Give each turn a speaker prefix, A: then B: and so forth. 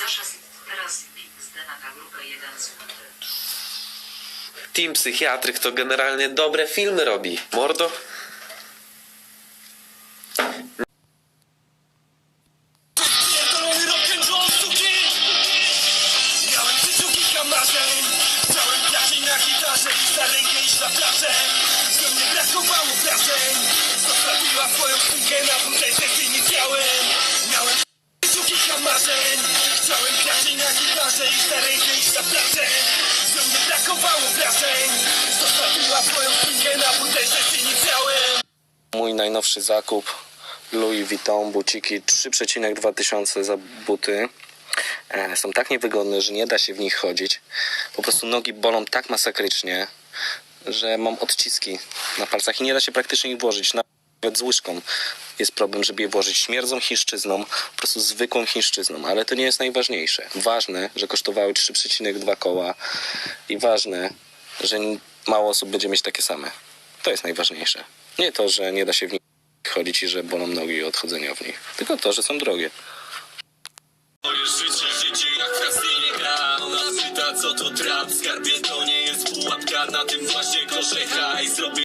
A: Zaszedł teraz XD na grupę 1 zł.
B: Team Psychiatryk to generalnie dobre filmy robi. Mordo?
C: Pierdolony rock'n'roll suki Miałem w życiu kilka marzeń Chciałem grać na gitarze i za rękę iść na plażę Co mnie brakowało wrażeń Zostawiła swoją szpilkę iść na brakowało wrażeń Zostawiła swoją na
D: Mój najnowszy zakup Louis Vuitton buciki 3,2 tysiące za buty. E, Są tak niewygodne, że nie da się w nich chodzić. Po prostu nogi bolą tak masakrycznie, że mam odciski na palcach i nie da się praktycznie ich włożyć. Nawet z łyżką jest problem, żeby je włożyć. Śmierdzą chińszczyzną, po prostu zwykłą chińszczyzną, ale to nie jest najważniejsze. Ważne, że kosztowały 3,2 koła i ważne, że mało osób będzie mieć takie same. To jest najważniejsze. Nie to, że nie da się w nich chodzić i że bolą nogi od chodzenia w nich, tylko to, że są drogie.
C: Moje życie, jak Ona co to trap, skarbie to nie jest pułapka Na tym właśnie